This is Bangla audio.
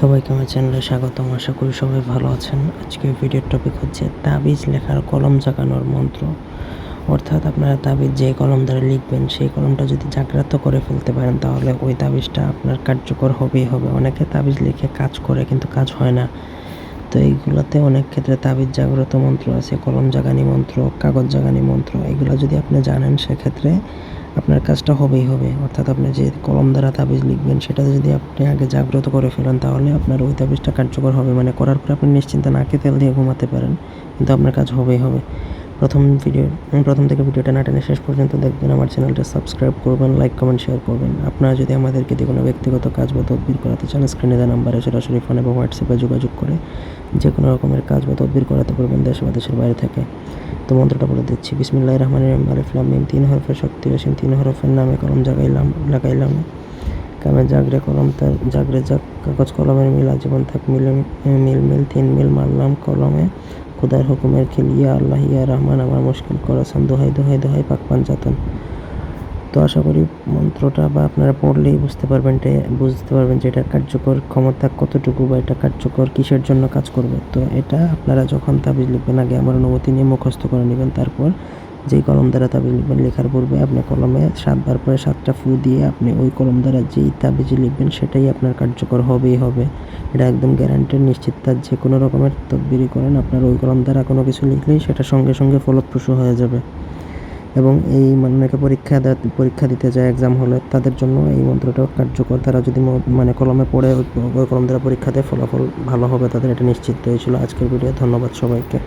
সবাইকে আমার চ্যানেলে স্বাগতম, আশা করি সবাই ভালো আছেন। আজকে ভিডিওর টপিক হচ্ছে তাবিজ লেখার কলম জাগানোর মন্ত্র। অর্থাৎ আপনারা তাবিজ যে কলম দ্বারা লিখবেন, সেই কলমটা যদি জাগ্রত করে ফেলতে পারেন, তাহলে ওই তাবিজটা আপনার কার্যকর হবেই হবে। অনেকে তাবিজ লিখে কাজ করে, কিন্তু কাজ হয় না। তো এইগুলোতে অনেক ক্ষেত্রে তাবিজ জাগ্রত মন্ত্র আছে, কলম জাগানি মন্ত্র, কাগজ জাগানি মন্ত্র, এগুলো যদি আপনি জানেন, সেক্ষেত্রে আপনার কাজটা হবেই হবে। অর্থাৎ আপনি যে কলম দ্বারা তাবিজ লিখবেন, সেটা যদি আপনি আগে জাগ্রত করে ফেলেন, তাহলে আপনার ওই তাবিজটা কার্যকর হবে। মানে করার পর আপনি নিশ্চিন্তে নাকে তেল দিয়ে ঘুমাতে পারেন। কিন্তু আপনার কাজ হবেই হবে। প্রথম ভিডিও প্রথম থেকে ভিডিওটা না টেনে শেষ পর্যন্ত দেখবেন। আমার চ্যানেলটা সাবস্ক্রাইব করবেন লাইক কমেন্ট শেয়ার করবেন। আপনারা যদি আমাদেরকে দিয়ে কোনো ব্যক্তিগত কাজ বা তদবির করাতে চান স্ক্রিনে দেওয়া নাম্বারে সরাসরি ফোন এবং হোয়াটসঅ্যাপে যোগাযোগ করে যে কোনো রকমের কাজ বা তদবির করাতে পারবেন দেশ বা দেশের বাইরে থেকে। তো মন্ত্রটা বলে দিচ্ছি বিসমিল্লাহ রহমান রহিম, আলিফ, লাম, মিম, তিন হরফের শক্তি, অসীম তিন হরফের নামে কলম জাগাইলাম লাগাইলাম। কামে জাগরে কলম তার জাগরে জাগ কাগজ কলমের মিল, আজীবন থাক মিল মিল মিল, তিন মিল মারলাম কলমে। খুদার হুকুমের খেল, ইয়া আল্লাহ, ইয়া রহমান, আমার মুশকিল করেছেন। দোহাই দোহাই দোহাই, পাক পাঞ্জাতন তো আশা করি মন্ত্রটা বা আপনারা পড়লেই বুঝতে পারবেন যে, বুঝতে পারবেন যে এটা কার্যকর ক্ষমতা কতটুকু বা এটা কার্যকর কিসের জন্য কাজ করবে। তো এটা আপনারা যখন তাবিজ লিখবেন, আগে আমার অনুমতি নিয়ে মুখস্থ করে নেবেন। তারপর যেই কলম দ্বারা তাবিজ লিখবেন লেখার পূর্বে আপনি কলমে সাতবার পরে সাতটা ফু দিয়ে আপনি ওই কলম দ্বারা যেই তাবিজ লিখবেন, সেটাই আপনার কার্যকর হবেই হবে। এটা একদম গ্যারান্টেড নিশ্চিত তার যে কোনো রকমের তদবিরি করেন, আপনার ওই কলম দ্বারা কোনো কিছু লিখলেই সেটা সঙ্গে সঙ্গে ফলপ্রসূ হয়ে যাবে। এবং এই অনেকে পরীক্ষা পরীক্ষা দিতে যায় এক্সাম হলে, তাদের জন্য এই মন্ত্রটাও কার্যকর। তারা যদি মানে কলমে পড়ে ওই কলম দ্বারা পরীক্ষা দেয় ফলাফল ভালো হবে, তাদের এটা নিশ্চিত হয়েছিল। আজকের ভিডিও ধন্যবাদ সবাইকে।